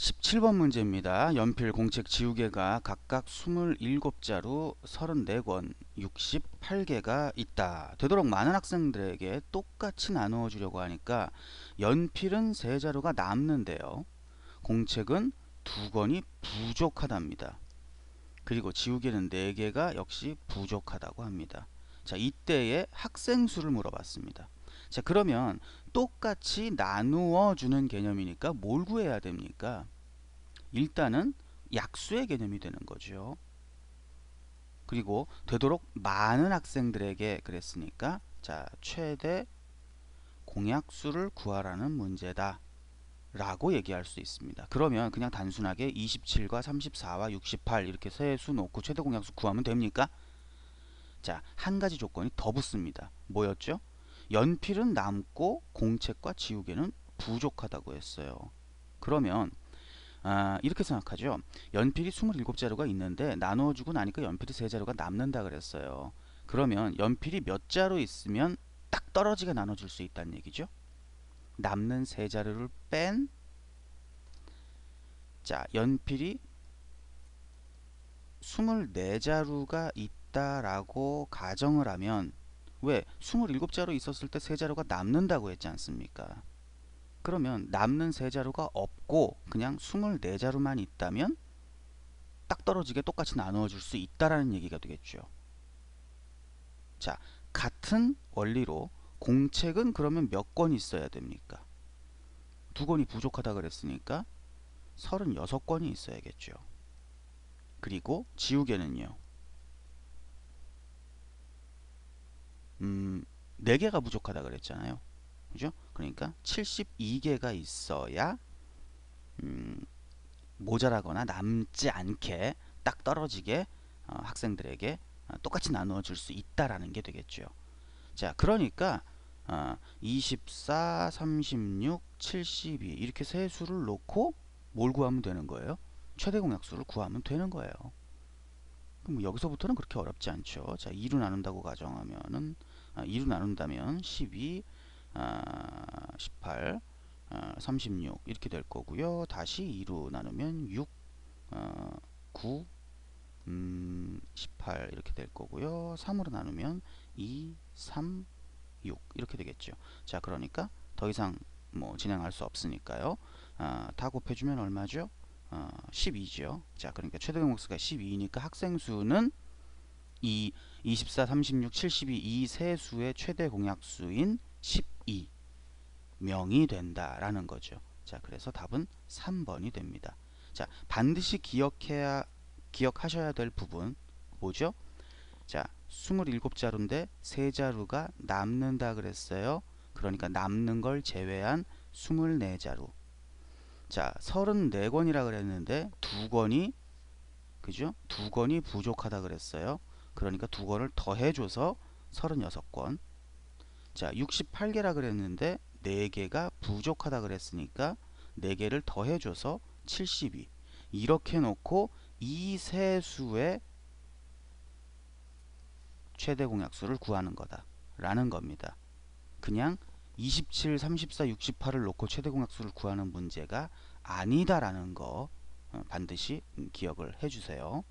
17번 문제입니다. 연필 공책 지우개가 각각 27자루 34권 68개가 있다. 되도록 많은 학생들에게 똑같이 나누어 주려고 하니까 연필은 3자루가 남는데요. 공책은 2권이 부족하답니다. 그리고 지우개는 4개가 역시 부족하다고 합니다. 자, 이때의 학생 수를 물어봤습니다. 자, 그러면 똑같이 나누어 주는 개념이니까 뭘 구해야 됩니까? 일단은 약수의 개념이 되는 거죠. 그리고 되도록 많은 학생들에게 그랬으니까 자, 최대 공약수를 구하라는 문제다. 라고 얘기할 수 있습니다. 그러면 그냥 단순하게 27과 34와 68 이렇게 세 수 놓고 최대 공약수 구하면 됩니까? 자, 한 가지 조건이 더 붙습니다. 뭐였죠? 연필은 남고 공책과 지우개는 부족하다고 했어요. 그러면 아, 이렇게 생각하죠. 연필이 27자루가 있는데 나누어주고 나니까 연필이 3자루가 남는다 그랬어요. 그러면 연필이 몇 자루 있으면 딱 떨어지게 나눠줄 수 있다는 얘기죠. 남는 3자루를 뺀 자, 연필이 24자루가 있다라고 가정을 하면 왜 27자루 있었을 때 3자루가 남는다고 했지 않습니까? 그러면 남는 3자루가 없고 그냥 24자루만 있다면 딱 떨어지게 똑같이 나누어 줄 수 있다라는 얘기가 되겠죠. 자, 같은 원리로 공책은 그러면 몇 권 있어야 됩니까? 두 권이 부족하다 그랬으니까 36권이 있어야겠죠. 그리고 지우개는요. 음, 4개가 부족하다 그랬잖아요. 그죠? 그러니까 72개가 있어야 음, 모자라거나 남지 않게 딱 떨어지게 어, 학생들에게 어, 똑같이 나누어 줄 수 있다라는 게 되겠죠. 자, 그러니까 어, 24, 36, 72 이렇게 세 수를 놓고 뭘 구하면 되는 거예요? 최대 공약수를 구하면 되는 거예요. 그럼 여기서부터는 그렇게 어렵지 않죠. 자, 2로 나눈다고 가정하면은 아, 2로 나눈다면 12, 아, 18, 아, 36 이렇게 될 거고요. 다시 2로 나누면 6, 어, 9, 음, 18 이렇게 될 거고요. 3으로 나누면 2, 3, 6 이렇게 되겠죠. 자, 그러니까 더 이상 뭐 진행할 수 없으니까요. 아, 다 곱해주면 얼마죠? 어, 12죠. 자, 그러니까 최대 공수가 12니까 학생 수는 이 24, 36, 72 이 세 수의 최대 공약수인 12명이 된다라는 거죠. 자, 그래서 답은 3번이 됩니다. 자, 반드시 기억해야 기억하셔야 될 부분 뭐죠? 자, 27자루인데 3자루가 남는다 그랬어요. 그러니까 남는 걸 제외한 24자루. 자, 34권이라 그랬는데 두 권이 그죠? 두 권이 부족하다 그랬어요. 그러니까 두 권을 더해줘서 36권. 자, 68개라 그랬는데 4개가 부족하다 그랬으니까 4개를 더해줘서 72. 이렇게 놓고 이 세 수의 최대 공약수를 구하는 거다. 라는 겁니다. 그냥 27, 34, 68을 놓고 최대 공약수를 구하는 문제가 아니다라는 거 어, 반드시 기억을 해주세요.